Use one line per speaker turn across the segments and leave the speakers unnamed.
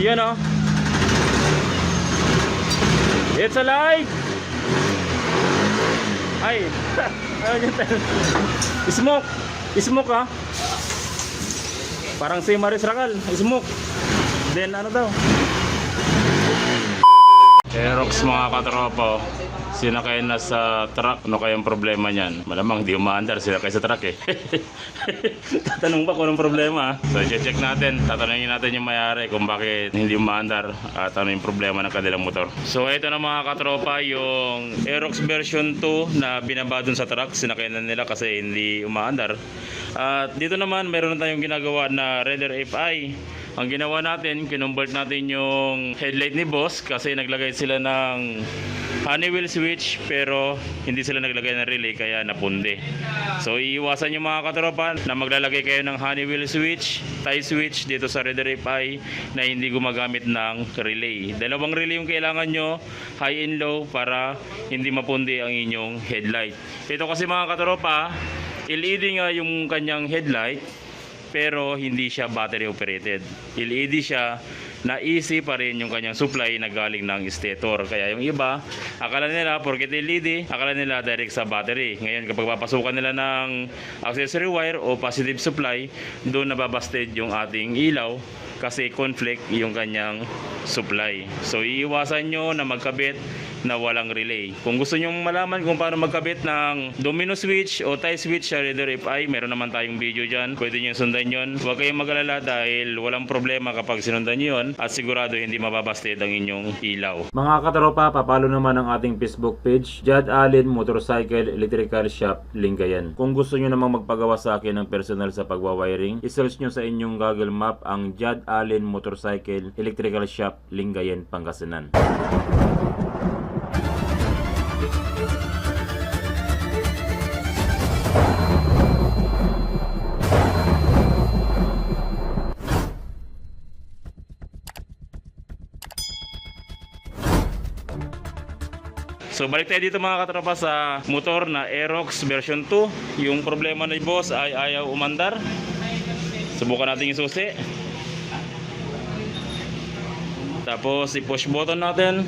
Yun oh. It's alive! Ay! Ano yun tayo? Smoke! Smoke ah! Parang si Maris Rakal. Smoke! Then ano daw? Aerox mga katropa, sinakay na sa truck, ano kayang problema niyan? Malamang di umaandar sila kay sa truck eh. Tatanong ba kung anong problema? So check natin, tatanungin natin yung mayari kung bakit hindi umaandar at ano yung problema ng kanilang motor. So ito na mga katropa, yung Aerox version 2 na binaba dun sa truck, sinakay na nila kasi hindi umaandar. At dito naman, meron na tayong ginagawa na Raider FI. Ang ginawa natin, kinumbert natin yung headlight ni boss kasi naglagay sila ng Honeywell switch pero hindi sila naglagay ng relay kaya napundi. So iiwasan yung mga katropa na maglalagay kayo ng Honeywell switch, tie switch dito sa Raider FI na hindi gumagamit ng relay. Dalawang relay yung kailangan nyo, high and low para hindi mapundi ang inyong headlight. Ito kasi mga katropa, LED nga yung kanyang headlight pero hindi siya battery operated. LED siya na easy pa rin yung kanyang supply na galing ng stator. Kaya yung iba, akala nila porket LED, akala nila direct sa battery. Ngayon kapag papasukan nila ng accessory wire o positive supply, doon nababasted yung ating ilaw kasi conflict yung kanyang supply. So iiwasan nyo na magkabit na walang relay. Kung gusto nyo malaman kung paano magkabit ng domino switch o tie switch sa Reader FI, meron naman tayong video dyan. Pwede nyo sundan yon. Huwag kayong mag-alala dahil walang problema kapag sinundan nyo yun at sigurado hindi mababasted ang inyong ilaw. Mga katropa, papalo naman ang ating Facebook page, Jad Allen Motorcycle Electrical Shop, Lingayen. Kung gusto nyo namang magpagawa sa akin ng personal sa pagwawiring, isearch nyo sa inyong Google Map ang Jad Allen Motorcycle Electrical Shop, Lingayen, Pangasinan. So balik tayo dito mga katropa sa motor na Aerox version 2. Yung problema ni boss ay ayaw umandar. Subukan natin yung susi. Tapos i-push button natin.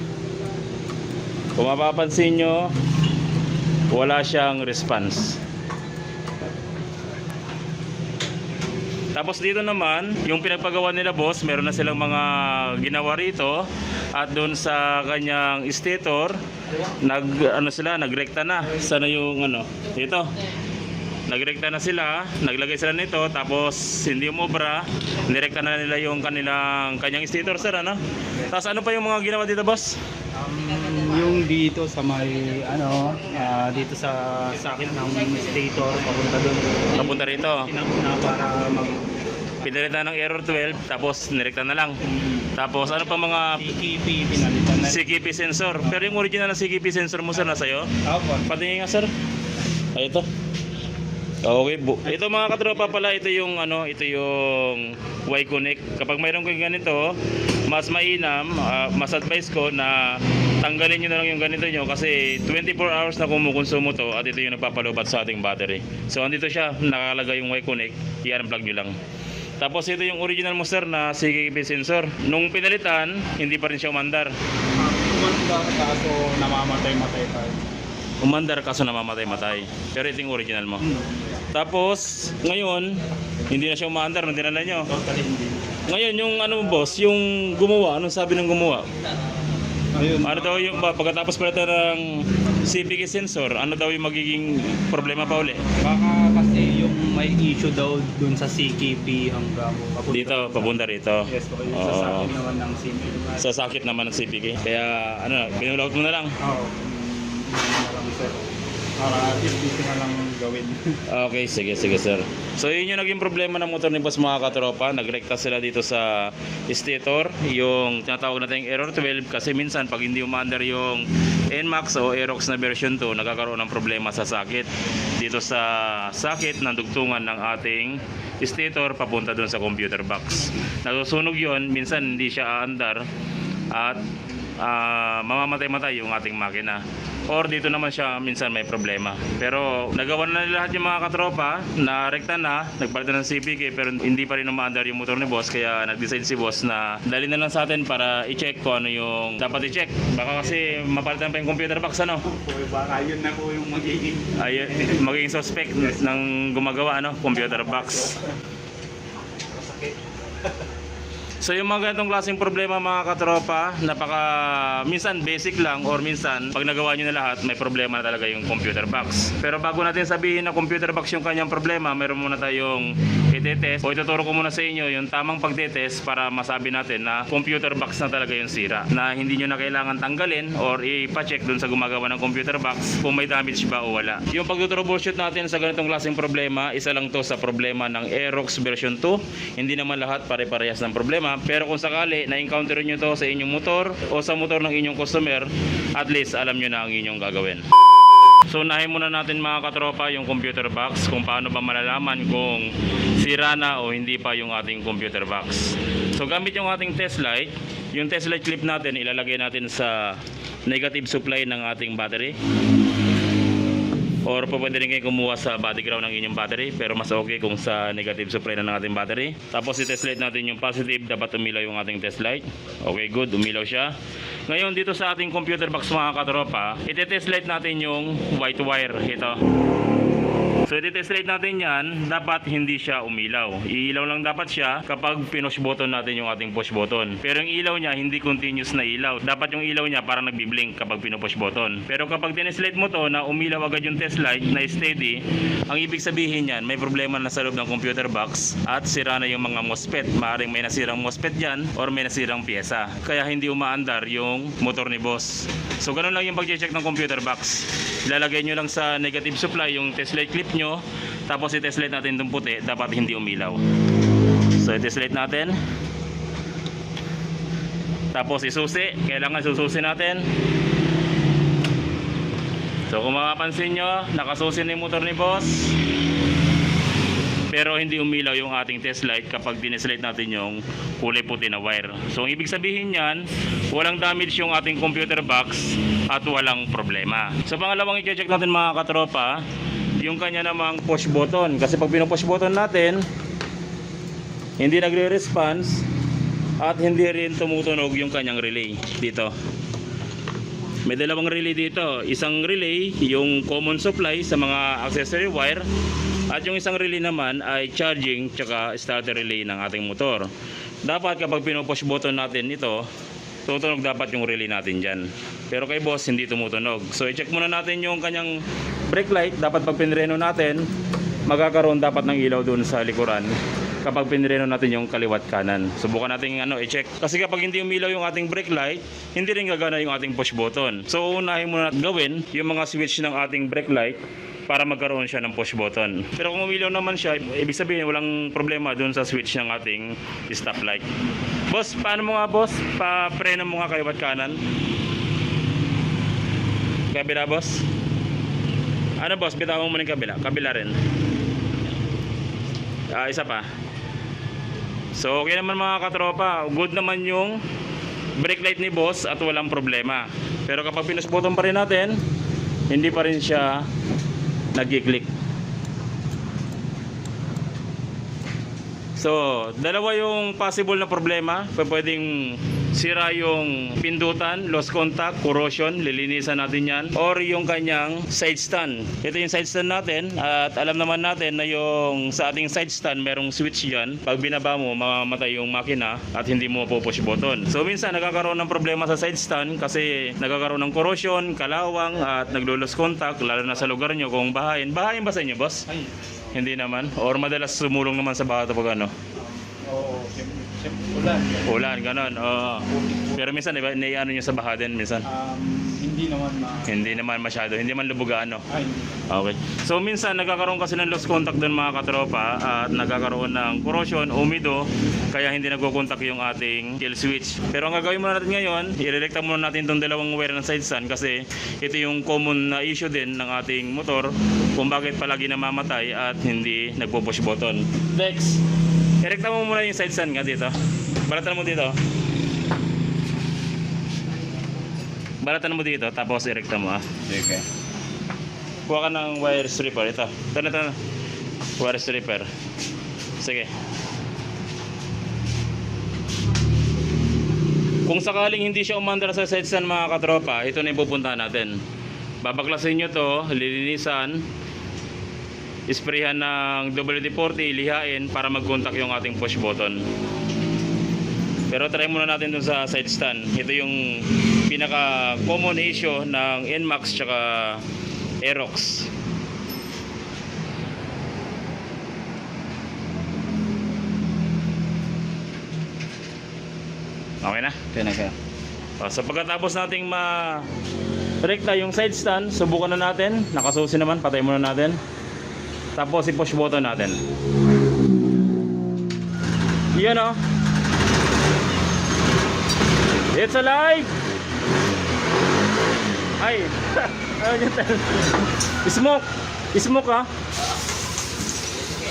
Kung mapapansin nyo, wala siyang response. Tapos dito naman, yung pinagpagawa nila boss, meron na silang mga ginawa rito at doon sa kanyang stator, nag ano sila, nagrekta na. Sana yung ano, dito. Nagrekta na sila, naglagay sila nito tapos hindi umobra, nirekta na nila yung kanilang kanyang stator sir ano. Tapos ano pa yung mga ginawa dito boss?
Um, yung dito sa may ano ah, dito sa sakit ng stator papunta doon.
Napunta rito.
Na para mag
Pinalitan ng error 12 tapos nirekta na lang. Tapos ano pa mga
CKP pinalitan na.
CKP sensor. Pero yung original na CKP sensor mo sir nasa iyo?
Opo.
Patingin nga sir. Ay ito. Okay, bu- ito mga katropa pala, ito yung ano, ito yung Y-Connect. Kapag mayroon kang ganito, mas mainam, ah, mas advice ko na tanggalin nyo na lang yung ganito nyo kasi 24 hours na kumukonsumo to at ito yung nagpapalobat sa ating battery. So andito siya, nakakalagay yung Y-Connect, i-unplug nyo lang. Tapos ito yung original mo sir na CKP sensor. Nung pinalitan, hindi pa rin siya umandar.
Kumanda kaso namamatay-matay tayo.
Umandar kaso namamatay-matay. Pero ito yung original mo. Tapos, ngayon, hindi na siya umaandar nung dinala nyo.
Totally hindi.
Ngayon, yung ano boss, yung gumawa, anong sabi ng gumawa?
Ayun.
Ano daw yung, pagkatapos pala ito ng CPK sensor, ano daw yung magiging problema pa uli?
Baka kasi yung may issue daw dun sa CKP hanggang papunta.
Dito, papunta rito.
Yes, okay. Sa
Oo.
sakit naman ng CKP.
Sa sakit naman ng CPK. Kaya, ano, binulaut mo na lang.
Oo. Yun Para at least dito na lang gawin.
Okay, sige, sige sir. So yun yung naging problema ng motor ni Boss mga katropa. Nagrekta sila dito sa stator, yung tinatawag natin error 12 kasi minsan pag hindi umaandar yung NMAX o Aerox na version 2, nagkakaroon ng problema sa sakit. Dito sa sakit ng dugtungan ng ating stator papunta doon sa computer box. Nasusunog yon minsan hindi siya aandar at ah, mamamatay-matay yung ating makina. Or dito naman siya minsan may problema. Pero nagawa na nila lahat yung mga katropa, na rekta na, nagpalitan ng CPK pero hindi pa rin umaandar yung motor ni boss kaya nag-decide si boss na dali na lang sa atin para i-check kung ano yung dapat i-check. Baka kasi mapalitan pa yung computer box ano.
Baka yun na po yung magiging
Ay, magiging suspect ng gumagawa ano, computer box. So yung mga ganitong klaseng problema mga katropa, napaka minsan basic lang or minsan pag nagawa nyo na lahat, may problema na talaga yung computer box. Pero bago natin sabihin na computer box yung kanyang problema, meron muna tayong i-test o ituturo ko muna sa inyo yung tamang pagtetest para masabi natin na computer box na talaga yung sira. Na hindi nyo na kailangan tanggalin or ipa-check dun sa gumagawa ng computer box kung may damage ba o wala. Yung pagtutroubleshoot natin sa ganitong klaseng problema, isa lang to sa problema ng Aerox version 2. Hindi naman lahat pare-parehas ng problema. Pero kung sakali na-encounter nyo to sa inyong motor o sa motor ng inyong customer, at least alam nyo na ang inyong gagawin. So unahin muna natin mga katropa yung computer box kung paano ba malalaman kung sira na o hindi pa yung ating computer box. So gamit yung ating test light, yung test light clip natin ilalagay natin sa negative supply ng ating battery. Or po pwede rin kayo kumuha sa body ground ng inyong battery pero mas okay kung sa negative supply na ng ating battery. Tapos i-test light natin yung positive, dapat umilaw yung ating test light. Okay, good, umilaw siya. Ngayon dito sa ating computer box mga katropa, iti-test light natin yung white wire. Ito. So iti-test light natin yan, dapat hindi siya umilaw. Iilaw lang dapat siya kapag pinush button natin yung ating push button. Pero yung ilaw niya hindi continuous na ilaw. Dapat yung ilaw niya parang nagbi-blink kapag pinupush button. Pero kapag tinest light mo to na umilaw agad yung test light na steady, ang ibig sabihin yan may problema na sa loob ng computer box at sira na yung mga MOSFET. Maaring may nasirang MOSFET dyan or may nasirang pyesa. Kaya hindi umaandar yung motor ni boss. So ganun lang yung pag-check ng computer box. Ilalagay nyo lang sa negative supply yung test light clip nyo. Tapos i-test light natin itong puti. Dapat hindi umilaw. So i-test light natin. Tapos isusi. Kailangan sususi natin. So kung mapapansin nyo, nakasusi na yung motor ni boss. Pero hindi umilaw yung ating test light kapag dineslight natin yung kulay puti na wire. So ang ibig sabihin yan, walang damage yung ating computer box at walang problema. So pangalawang i-check natin mga katropa, yung kanya namang push button. Kasi pag pinupush button natin, hindi nagre-response at hindi rin tumutunog yung kanyang relay dito. May dalawang relay dito. Isang relay, yung common supply sa mga accessory wire. At yung isang relay naman ay charging tsaka starter relay ng ating motor. Dapat kapag pinupush button natin ito, tutunog dapat yung relay natin dyan. Pero kay boss, hindi tumutunog. So i-check muna natin yung kanyang brake light. Dapat pag pinreno natin, magkakaroon dapat ng ilaw doon sa likuran kapag pinreno natin yung kaliwat kanan. Subukan natin ano, i-check. Kasi kapag hindi umilaw yung ating brake light, hindi rin gagana yung ating push button. So unahin muna natin gawin yung mga switch ng ating brake light para magkaroon siya ng push button. Pero kung umilaw naman siya, ibig sabihin walang problema doon sa switch ng ating stop light. Boss, paano mo nga boss? Pa-preno mo nga kaliwat kanan. Kabila boss? Ano boss, bitawan mo yung kabila. Kabila rin. Ah, isa pa. So okay naman mga katropa, good naman yung brake light ni boss at walang problema. Pero kapag pinus button pa rin natin, hindi pa rin siya nag-click. So, dalawa yung possible na problema. Pwedeng sira yung pindutan, lost contact, corrosion, lilinisan natin yan. Or yung kanyang side stand. Ito yung side stand natin at alam naman natin na yung sa ating side stand merong switch dyan. Pag binaba mo, mamamatay yung makina at hindi mo pupush button. So, minsan nagkakaroon ng problema sa side stand kasi nagkakaroon ng corrosion, kalawang at naglo-lost contact lalo na sa lugar nyo kung bahayin. Bahayin ba sa inyo, boss?
Ay,
Hindi naman. Or madalas sumulong naman sa baha pag ano.
Ulan.
Ulan, ganon. Oo. Pero minsan, iba, naiano nyo sa baha din minsan.
Um, hindi naman ma...
Hindi naman masyado. Hindi man lubugaan, no?
Ay,
Okay. So, minsan, nagkakaroon kasi ng lost contact doon mga katropa at nagkakaroon ng corrosion, umido, kaya hindi nagkukontak yung ating kill switch. Pero ang gagawin muna natin ngayon, irerekta muna natin itong dalawang wire ng side stand kasi ito yung common na issue din ng ating motor kung bakit palagi namamatay at hindi nagpo-push button. Dex, irekta mo muna yung side stand nga dito. Balatan mo dito. balatan mo dito, tapos irekta mo ah.
Sige.
Kuha ka ng wire stripper. Ito. Ito na, ito. Wire stripper. Sige. Kung sakaling hindi siya umandar sa side stand mga katropa, ito na yung pupuntahan natin. Babaklasin nyo to, lilinisan, isprayhan ng WD-40, lihain para mag-contact yung ating push button. Pero try muna natin dun sa side stand. Ito yung pinaka common issue ng NMAX tsaka Aerox. Okay na?
Okay na kayo.
O, so pagkatapos nating ma rekta yung side stand, subukan na natin. Nakasusi naman, patay muna natin. Tapos i-push button natin. Yan o. It's alive! Ay! Smoke! Smoke ha?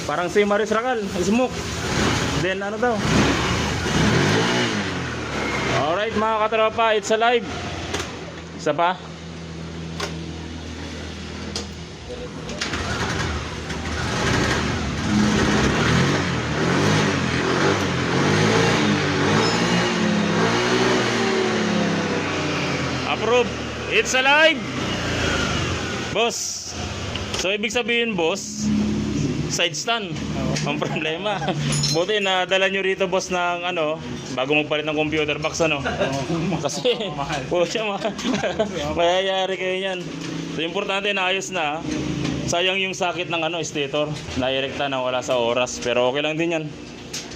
Parang si Maris Rakal. Smoke. Then ano daw? Alright mga katropa, it's alive. Isa pa. It's alive. Boss. So ibig sabihin boss, side stand. Ang problema. Buti na dala nyo rito boss ng ano, bago magpalit ng computer box ano. Kasi, po siya ma mayayari kayo yan. So importante na ayos na. Sayang yung sakit ng ano, stator. Nairekta na wala sa oras. Pero okay lang din yan.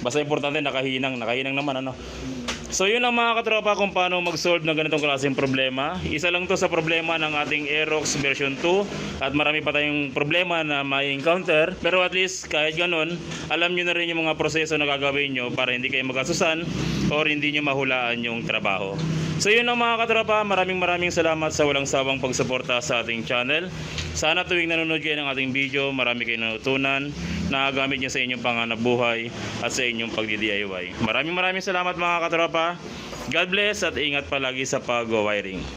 Basta importante nakahinang. Nakahinang naman ano. So yun lang mga katropa kung paano mag-solve ng ganitong klaseng problema. Isa lang to sa problema ng ating Aerox version 2 at marami pa tayong problema na may encounter. Pero at least kahit ganun, alam nyo na rin yung mga proseso na gagawin nyo para hindi kayo magkasusan or hindi nyo mahulaan yung trabaho. So yun lang mga katropa, maraming maraming salamat sa walang sawang pagsuporta sa ating channel. Sana tuwing nanonood kayo ng ating video, marami kayong natutunan na gamit nyo sa inyong panganap buhay at sa inyong pagdi-DIY. Maraming maraming salamat mga katropa. God bless at ingat palagi sa pag-wiring.